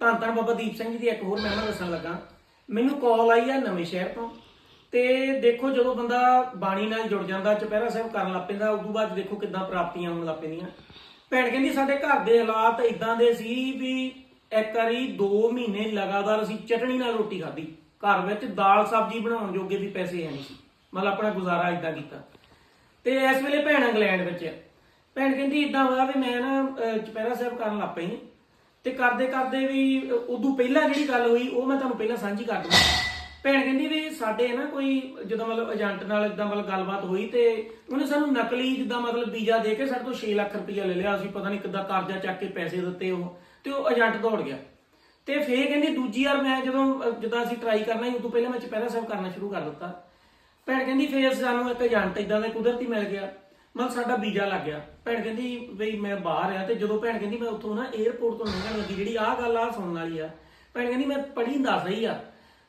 ਧੰਨ ਧੰਨ ਬਾਬਾ ਦੀਪ ਸਿੰਘ ਜੀ ਦੀ ਇੱਕ ਹੋਰ ਮਹਿਮਾ ਦੱਸਣ ਲੱਗਾ। ਮੈਨੂੰ ਕਾਲ ਆਈ ਆ ਨਵੇਂ ਸ਼ਹਿਰ ਤੋਂ। ਤੇ ਦੇਖੋ ਜਦੋਂ ਬੰਦਾ ਬਾਣੀ ਨਾਲ ਜੁੜ ਜਾਂਦਾ ਚੁਪਹਿਰਾ ਸਾਹਿਬ ਕਰਨ ਲੱਗ ਪੈਂਦਾ ਉਦੋਂ ਬਾਅਦ ਦੇਖੋ ਕਿੱਦਾਂ ਪ੍ਰਾਪਤੀਆਂ ਹੋਣ ਲੱਗ ਪੈਂਦੀਆਂ। ਭੈਣ ਕਹਿੰਦੀ ਸਾਡੇ ਘਰ ਦੇ ਹਾਲਾਤ ਇਦਾਂ ਦੇ ਸੀ ਵੀ ਇੱਕ ਵਾਰੀ 2 ਮਹੀਨੇ ਲਗਾਤਾਰ ਅਸੀਂ ਚਟਣੀ ਨਾਲ ਰੋਟੀ ਖਾਧੀ। ਘਰ ਵਿੱਚ ਦਾਲ ਸਬਜ਼ੀ ਬਣਾਉਣ ਜੋਗੇ ਵੀ ਪੈਸੇ ਹੈ ਨਹੀਂ ਸੀ। ਮਤਲਬ ਆਪਣਾ ਗੁਜ਼ਾਰਾ ਇਦਾਂ ਕੀਤਾ। ਤੇ ਇਸ ਵੇਲੇ ਭੈਣ ਇੰਗਲੈਂਡ ਵਿੱਚ ਹੈ ਭੈਣ ਕਹਿੰਦੀ ਇਦਾਂ ਹੋਇਆ ਵੀ ਮੈਂ ਨਾ ਅਹ, ਚੁਪਹਿਰਾ ਸਾਹਿਬ ਕਰਨ ਲੱਗ ਪਈ। ਤੇ ਕਰਦੇ ਕਰਦੇ ਵੀ ਉਦੋਂ ਪਹਿਲਾਂ ਜਿਹੜੀ ਗੱਲ ਹੋਈ ਉਹ ਮੈਂ ਤੁਹਾਨੂੰ ਪਹਿਲਾਂ ਸਾਂਝੀ ਕਰ ਦਵਾਂ। ਭੈਣ ਕਹਿੰਦੀ ਵੀ ਸਾਡੇ ਨਾ ਕੋਈ ਜਦੋਂ ਮਤਲਬ ਏਜੰਟ ਨਾਲ ਇਦਾਂ ਮਤਲਬ ਗੱਲਬਾਤ ਹੋਈ ਤੇ ਉਹਨੇ ਸਾਨੂੰ ਨਕਲੀ ਜਿੱਦਾਂ ਮਤਲਬ ਵੀਜ਼ਾ ਦੇ ਕੇ ਸਾਡੇ ਤੋਂ 6 ਲੱਖ ਰੁਪਇਆ ਲੈ ਲਿਆ। ਅਸੀਂ ਪਤਾ ਨਹੀਂ ਕਿੱਦਾਂ ਕਰਜ਼ਾ ਚੱਕ ਕੇ ਪੈਸੇ ਦਿੱਤੇ ਉਹ ਤੇ ਉਹ ਏਜੰਟ ਦੌੜ ਗਿਆ। ਤੇ ਫੇਰ ਕਹਿੰਦੀ ਦੂਜੀ ਵਾਰ ਮੈਂ ਜਦੋਂ ਅਹ, ਜਿੱਦਾਂ ਅਸੀਂ ਟਰਾਈ ਕਰਨਾ ਸੀ ਉਦੋਂ ਪਹਿਲਾਂ ਮੈਂ ਚੁਪਹਿਰਾ ਸਾਹਿਬ ਕਰਨਾ ਸ਼ੁਰੂ ਕਰ ਦਿੱਤਾ। ਭੈਣ ਕਹਿੰਦੀ ਫੇਰ ਸਾਨੂੰ ਇੱਕ ਏਜੰਟ ਇਦਾਂ ਦਾ ਕੁਦਰਤੀ ਮਿਲ ਗਿਆ। ਮਨ ਸਾਡਾ ਵੀਜ਼ਾ ਲੱਗ ਗਿਆ। ਭੈਣ ਕਹਿੰਦੀ ਵੀ ਮੈਂ ਬਾਹਰ ਆ ਤੇ ਜਦੋਂ ਭੈਣ ਕਹਿੰਦੀ ਮੈਂ ਉੱਥੋਂ ਨਾ 에어ਪੋਰਟ ਤੋਂ ਨਿਕਲਣ ਲੱਗੀ, ਜਿਹੜੀ ਆਹ ਗੱਲ ਆ ਸੁਣਨ ਵਾਲੀ ਆ। ਭੈਣ ਕਹਿੰਦੀ ਮੈਂ ਪੜ੍ਹੀ ਦੱਸ ਰਹੀ ਆ।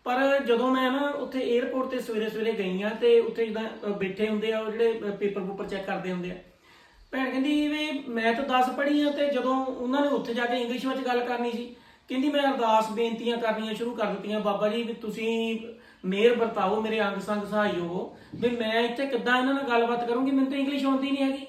ਪਰ ਜਦੋਂ ਮੈਂ ਨਾ ਉੱਥੇ 에어ਪੋਰਟ ਤੇ ਸਵੇਰੇ ਸਵੇਰੇ ਗਈ ਆ ਤੇ ਉੱਥੇ ਜਿੱਦਾਂ ਬੈਠੇ ਹੁੰਦੇ ਆ, ਉਹ ਜਿਹੜੇ ਪੇਪਰ ਪੂਪਰ ਚੈੱਕ ਕਰਦੇ ਹੁੰਦੇ ਆ। ਭੈਣ ਕਹਿੰਦੀ ਵੀ ਮੈਂ ਤਾਂ ਦੱਸ ਪੜੀ ਆ ਤੇ ਜਦੋਂ ਉਹਨਾਂ ਨੇ ਉੱਥੇ ਜਾ ਕੇ ਇੰਗਲਿਸ਼ ਵਿੱਚ ਗੱਲ ਕਰਨੀ ਸੀ, ਕਹਿੰਦੀ ਮੈਂ ਅਰਦਾਸ ਬੇਨਤੀਆਂ ਕਰਨੀਆਂ ਸ਼ੁਰੂ ਕਰ ਦਿੱਤੀਆਂ, ਬਾਬਾ ਜੀ ਵੀ ਤੁਸੀਂ ਮੇਰ ਵਰਤਾਓ, ਮੇਰੇ ਅੰਗ ਸੰਗ ਸਹਾਇਓ। ਵੀ ਮੈਂ ਇੱਥੇ ਕਿੱਦਾਂ ਇਹਨਾਂ ਨਾਲ ਗੱਲਬਾਤ ਕਰੂੰਗੀ? ਮੈਨੂੰ ਤਾਂ ਇੰਗਲਿਸ਼ ਆਉਂਦੀ ਨਹੀਂ ਹੈਗੀ।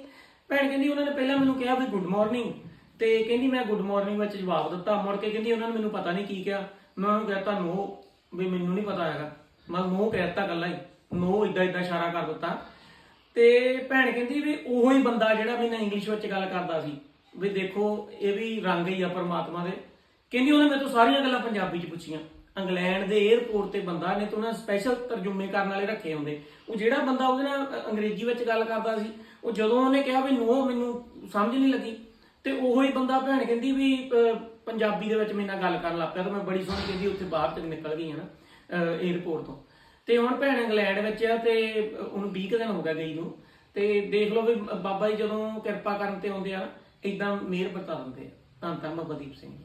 ਭੈਣ ਕਹਿੰਦੀ ਉਹਨਾਂ ਨੇ ਪਹਿਲਾਂ ਮੈਨੂੰ ਕਿਹਾ ਵੀ ਗੁੱਡ ਮਾਰਨਿੰਗ ਤੇ ਕਹਿੰਦੀ ਮੈਂ ਗੁੱਡ ਮਾਰਨਿੰਗ ਵਿੱਚ ਜਵਾਬ ਦਿੱਤਾ। ਮੁੜ ਕੇ ਕਹਿੰਦੀ ਉਹਨਾਂ ਨੇ ਮੈਨੂੰ ਪਤਾ ਨਹੀਂ ਕੀ ਕਿਹਾ। ਮੈਂ ਉਹਨੂੰ ਕਹਿਤਾ ਨੋ ਵੀ ਮੈਨੂੰ ਨਹੀਂ ਪਤਾ ਹੈਗਾ। ਮੈਂ ਨੋ ਕਹਿਤਾ ਗੱਲਾਂ ਹੀ। ਨੋ ਇਦਾਂ ਇਦਾਂ ਇਸ਼ਾਰਾ ਕਰ ਦਿੱਤਾ। ਤੇ ਭੈਣ ਕਹਿੰਦੀ ਵੀ ਉਹੋ ਹੀ ਬੰਦਾ ਜਿਹੜਾ ਵੀ ਨਾ ਇੰਗਲਿਸ਼ ਵਿੱਚ ਗੱਲ ਕਰਦਾ ਸੀ। ਵੀ ਦੇਖੋ, ਇਹ ਵੀ ਰੰਗ ਹੀ ਆ ਪਰਮਾਤਮਾ ਦੇ। ਕਹਿੰਦੀ ਉਹਨੇ ਮੇਰੇ ਤੋਂ ਸਾਰੀਆਂ ਗੱਲਾਂ ਪੰਜਾਬੀ ਚ ਪੁੱਛੀਆਂ। ਇੰਗਲੈਂਡ ਦੇ 에ਅਰਪੋਰਟ ਤੇ ਬੰਦਾ ਨੇ ਤਾਂ ਉਹਨਾਂ ਸਪੈਸ਼ਲ ਤਰਜੁਮੇ ਕਰਨ ਵਾਲੇ ਰੱਖੇ ਹੁੰਦੇ। ਉਹ ਜਿਹੜਾ ਬੰਦਾ ਉਹਦੇ ਨਾਲ ਅੰਗਰੇਜ਼ੀ ਵਿੱਚ ਗੱਲ ਕਰਦਾ ਸੀ, ਉਹ ਜਦੋਂ ਉਹਨੇ ਕਿਹਾ ਵੀ ਨੋ ਮੈਨੂੰ ਸਮਝ ਨਹੀਂ ਲੱਗੀ, ਤੇ ਉਹੋ ਹੀ ਬੰਦਾ ਭੈਣ ਕਹਿੰਦੀ ਵੀ ਪੰਜਾਬੀ ਦੇ ਵਿੱਚ ਮੇਰੇ ਨਾਲ ਗੱਲ ਕਰਨ ਲੱਗ ਪਿਆ, ਤੇ ਮੈਂ ਬੜੀ ਸੋਹਣੀ ਕਹਿੰਦੀ, ਉੱਥੇ ਬਾਹਰ ਤੱਕ ਨਿਕਲ ਗਈ ਹਨਾ 에ਅਰਪੋਰਟ ਤੋਂ। ਤੇ ਹੁਣ ਭੈਣ ਇੰਗਲੈਂਡ ਵਿੱਚ ਆ, ਤੇ ਉਹਨੂੰ 20 ਕੁ ਦਿਨ ਹੋ ਗਿਆ ਗਈ ਨੂੰ, ਤੇ ਦੇਖ ਲਓ ਵੀ ਬਾਬਾ ਜੀ ਜਦੋਂ ਕਿਰਪਾ ਕਰਨ ਤੇ ਆਉਂਦੇ ਆ ਇਦਾਂ ਮਿਹਰ ਵਰਤਾ ਦਿੰਦੇ ਆ। ਧੰਨ ਧੰਨ ਬਾਬਾ ਦੀਪ ਸਿੰਘ ਜੀ।